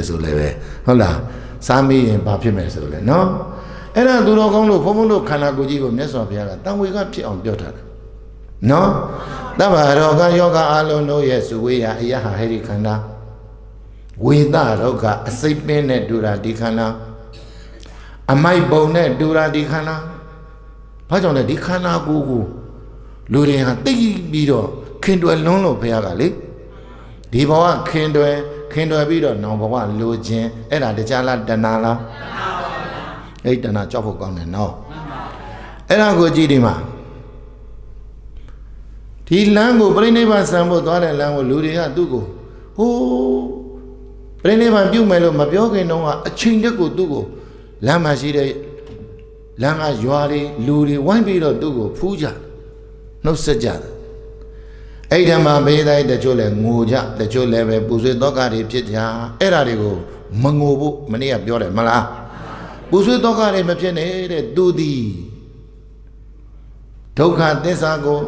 တယ်ဆိုလည်းပဲဟုတ်လားစားမိရင်ဘာဖြစ်မယ်ဆိုလဲနော်အဲ့ဒါသူတော်ကောင်းလို့ဘုံဘုံတို့ခန္ဓာကိုယ်ကြီးကိုမြတ်စွာဘုရားကတန်ဝေကဖြစ်အောင်ပြောထားတယ်နော်တဗ္ဗရောဂယောဂအလုံးတို့ရဲ့စုဝေးရာအယဟာဟေဒီခန္ဓာဝေဒရောဂအစိတ်ပင်းနဲ့တူတာဒီခန္ဓာအမိုက်ပုံနဲ့တူတာဒီခန္ဓာဘာကြောင့်လဲဒီခန္ဓာကိုယ်ကိုလူတွေဟာတိတ်ပြီးတော့ခင်တွယ်လွန်းလို့ဘုရားကလေဒီဘဝခင်တွယ် ခင်တွယ်ပြီးတော့နောင်ဘဝလိုခြင်းအဲ့ဒါတရားလားတဏှာလားအဲ့ဒီတဏှာကြောက်ဖို့ကောင်းတယ်နော်အဲ့ဒါကိုကြည့်ဒီမှာဒီလမ်းကိုပြိဋိဘဆံဖို့သွားတဲ့လမ်းကိုလူတွေကသူ့ကိုဟိုးပြိဋိဘပြုတ်မယ်လို့မပြောခင်တုန်းကအချိန်တက်ကိုသူ့ကိုလမ်းမှာရှိတဲ့လမ်းကရွာတွေလူတွေဝိုင်းပြီးတော့သူ့ကိုဖူးကြနှုတ်ဆက်ကြတယ် အဲ့ဒီမှာဘေးတိုင်းတချို့လည်းငိုကြတချို့လည်းပဲပူဆွေးတော့ကတွေဖြစ်ကြအဲ့ဒါတွေကိုမငိုဖို့မနေ့ကပြောတယ်မလားပူဆွေးတော့ကတွေမဖြစ်နေတဲ့သူသည်ဒုက္ခသစ္စာကို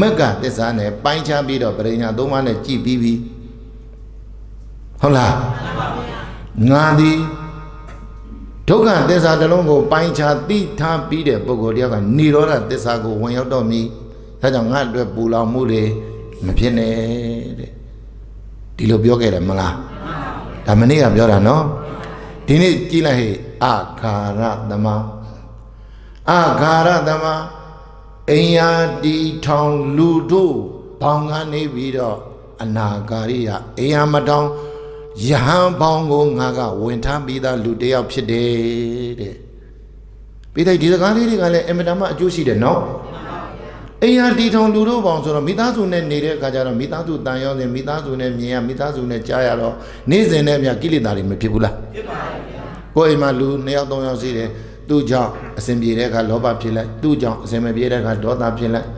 မက္ကသစ္စာနဲ့ပိုင်းခြားပြီးတော့ပရိညာသုံးပါးနဲ့ကြည်ပြီးပြီဟုတ်လားငါသည်ဒုက္ခသစ္စာတစ်လုံးကိုပိုင်းခြားသိထားပြီးတဲ့ပုဂ္ဂိုလ်တယောက်ကនិရောဓသစ္စာကိုဝင်ရောက်တော့မည် ဒါကြောင့်ငါအတွက်ပူလောင်မှုတွေမဖြစ်နဲ့တဲ့ဒီလိုပြောခဲ့တယ်မလားဒါမနေ့ကပြောတာနော်ဒီနေ့ကြည့်လိုက်ဟဲ့အခါရသမအခါရသမအိယာတီထောင်လူတို့ဘောင်ကနေပြီးတော့အနာဂါရိယအိယာမတောင်ယဟန်ပေါင်းကိုငါကဝင်ထားပြီးသားလူတစ်ယောက်ဖြစ်တယ်တဲ့ပြီးတဲ့ဒီစကားလေးတွေကလည်းအင်မတန်မှအကျိုးရှိတယ်နော် အိယာတီထောင်လူတို့ပေါင်းဆိုတော့မိသားစုနဲ့နေတဲ့အခါကျတော့မိသားစုတန်ရောစဉ်မိသားစုနဲ့မြင်ရမိသားစုနဲ့ကြားရတော့နေ့စဉ်နဲ့မြကိလေသာတွေမဖြစ်ဘူးလားဖြစ်ပါဘူးကိုယ်အိမ်မှာလူ2ယောက်3ယောက်ရှိတယ်သူ့ကြောင့်အစဉ်ပြေတဲ့အခါလောဘဖြစ်လိုက်သူ့ကြောင့်အစဉ်မပြေတဲ့အခါဒေါသဖြစ်လိုက်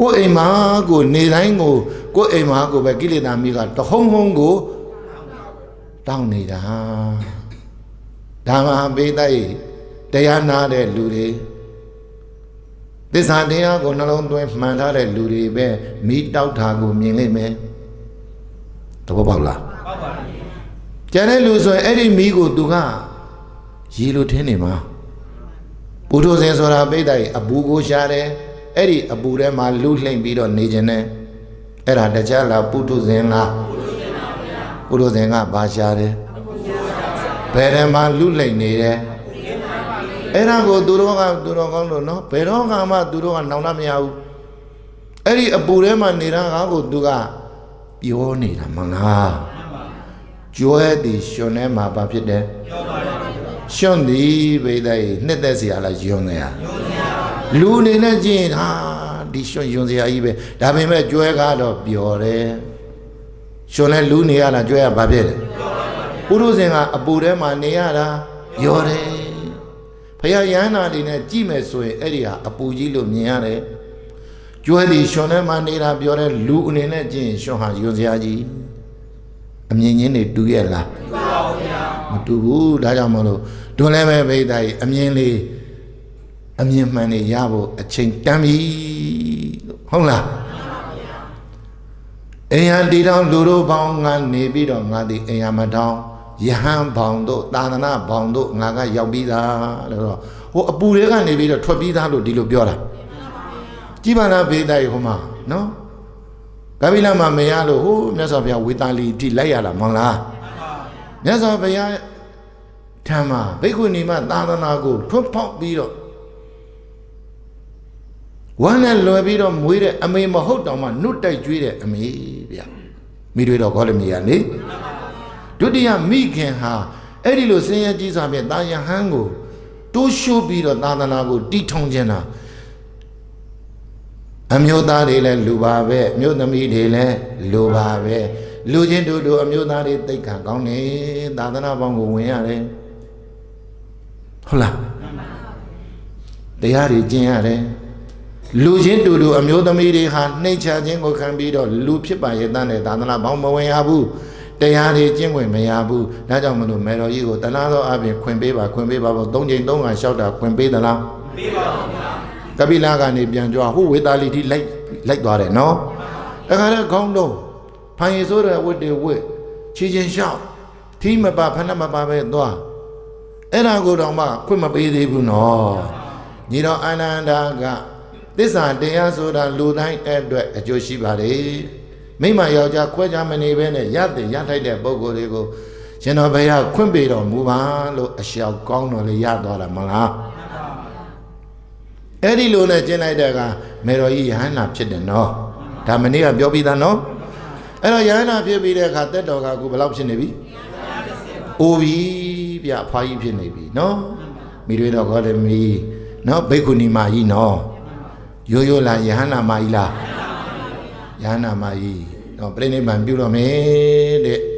ကိုယ်အိမ်မှာကိုနေတိုင်းကိုကိုယ်အိမ်မှာကိုပဲကိလေသာမိကတဟုံဟုံကိုတောင်းနေတာဒါမှပေးတိုက်တရားနာတဲ့လူတွေ သစ္စာတရားကိုနှလုံးသွင်းမှန်ထားတဲ့လူတွေပဲမိတောက်တာကိုမြင်လိမ့်မယ်တဘောပေါက်လားပေါက်ပါပြီကျန်တဲ့လူဆိုရင်အဲ့ဒီမိကိုသူကရေလိုထင်းနေမှာပုထုဇဉ်ဆိုတာပိဋကအပူကိုရှားတယ်အဲ့ဒီအပူထဲမှာလူလှိမ့်ပြီးတော့နေခြင်းနဲ့အဲ့ဒါတရားလားပုထုဇဉ်လားပုထုဇဉ်ကဘာရှားတယ်ဘယ်ထဲမှာလူလှိမ့်နေတယ် အဲ့ဒါကိုသူတို့ကသူတော်ကောင်းလို့နော်ဘယ်တော့မှသူတို့ကနောင်တမရဘူးအဲ့ဒီအပူထဲမှာနေတာကကိုသူကပြောနေတာမလားကျွဲသည်ရှင်ထဲမှာဘာဖြစ်တယ်ရှင်သည်ဘိသိက်နှစ်သက်စရာလားယွန်းနေရလူအနေနဲ့ကြည့်ရင်ဟာဒီရှင်ယွန်းစရာကြီးပဲဒါပေမဲ့ကျွဲကတော့ပျော်တယ်ရှင်လဲလူနေရလားကျွဲကဘာဖြစ်တယ်ပုရုဇဉ်ကအပူထဲမှာနေရတာပျော်တယ် ဖခင်ရဟန္တာတွေနဲ့ကြည့်မယ်ဆိုရင်အဲ့ဒီဟာအပူကြီးလို့မြင်ရတယ်ကျွဲဒီရှင်ထဲမှာနေတာပြောတဲ့လူအနေနဲ့ကြည့်ရင်ရှင်ဟာယွန်းစရာကြီးအမြင်ချင်းတွေတူရဲ့လားတူပါဘူးဗျာမတူဘူးဒါကြောင့်မလို့ဒွန်းလည်းပဲဘိဒ္ဓကြီးအမြင်လေးအမြင်မှန်နေရဖို့အချိန်တန်ပြီဟုတ်လားအိမ်ဟန်တီတောင်လူတို့ပေါင်းငါနေပြီးတော့ငါဒီအိမ်ဟန်မတောင် ယဟန်ဘောင်တို့သာသနာဘောင်တို့ငါကရောက်ပြီးသားလို့တော့ဟိုအပူတွေကနေပြီးတော့ထွက်ပြီးသားလို့ဒီလိုပြောတာကြည်ပါလားဘေးတိုက်ဟိုမှာနော်ကပိလမှာမရလို့ဟိုမြတ်စွာဘုရားဝေတာလီတိလိုက်ရတာမဟုတ်လားမြတ်စွာဘုရားထမ်းမှာဘိက္ခုနီမသာသနာကိုထွတ်ဖောက်ပြီးတော့ဝမ်းနဲ့လွယ်ပြီးတော့မွေးတဲ့အမေမဟုတ်တောင်မှနှုတ်တိုက်ကျွေးတဲ့အမေဗျမိတွေတော့ခေါ်လို့မရလေ ဒုတိယမိခင်ဟာအဲ့ဒီလိုဆင်းရဲကြီးစွာဖြင့်တာယဟန်ကိုတိုးရှိုးပြီးတော့သာသနာကိုတီထောင်ခြင်းတာအမျိုးသားတွေလည်းလူပါပဲအမျိုးသမီးတွေလည်းလူပါပဲလူချင်းတို့တို့အမျိုးသားတွေတိတ်ခံကောင်းနေသာသနာပေါင်းကိုဝင်ရတယ်ဟုတ်လားတရားတွေကျင့်ရတယ်လူချင်းတူတူအမျိုးသမီးတွေဟာနှိမ့်ချခြင်းကိုခံပြီးတော့လူဖြစ်ပါရဲ့တန်းတဲ့သာသနာပေါင်းမဝင်ရဘူး တရားတွေကျင့်ဝင်မရဘူးဒါကြောင့်မလို့မေတော်ကြီးကိုတလားသောအပြင်ခွင်ပေးပါခွင်ပေးပါဖို့၃ချိန်၃ခါလျှောက်တာခွင်ပေးသလားပေးပါဘူးဗျာကပိလကနေပြန်ကြွဟိုဝေတာလီတိလိုက်လိုက်သွားတယ်နော်တခါတည်းခေါင်းတော့ဖိုင်ရီဆိုတဲ့ဝတ်တွေဝတ်ချီချင်းလျှောက်ထီးမပါဖဏမပါပဲသွားအဲ့ဒါကိုတော့မှခွင့်မပေးသေးဘူးနော်ညီတော်အာနန္ဒာကသစ္စာတရားဆိုတာလူတိုင်းအတွက်အကျိုးရှိပါတယ် မိမယောက်ျားခွဲခြားမနေဘဲနဲ့ရတဲ့ရထိုက်တဲ့ပုံကိုယ်တွေကိုရှင်တော်ဘုရားခွင့်ပေးတော်မူပါလို့အလျှောက်ကောင်းတော်လေးရသွားတာမလားအဲ့ဒီလိုနဲ့ကျင့်လိုက်တဲ့ကမေတော်ကြီးယဟန္တာဖြစ်တယ်နော်ဒါမနေ့ကပြောပြီးသားနော်အဲ့တော့ယဟန္တာဖြစ်ပြီးတဲ့အခါတက်တော်ကအခုဘယ်လောက်ဖြစ်နေပြီအိုပြီဗျအဖွားကြီးဖြစ်နေပြီနော်မိတွေတော်ခေါ်တယ်မီနော်ဘိက္ခုနီမကြီးနော်ရိုးရိုးလားယဟန္တာမကြီးလားယဟန္တာမကြီး နော်ပြိဋိဘံပြုတော့မယ်တဲ့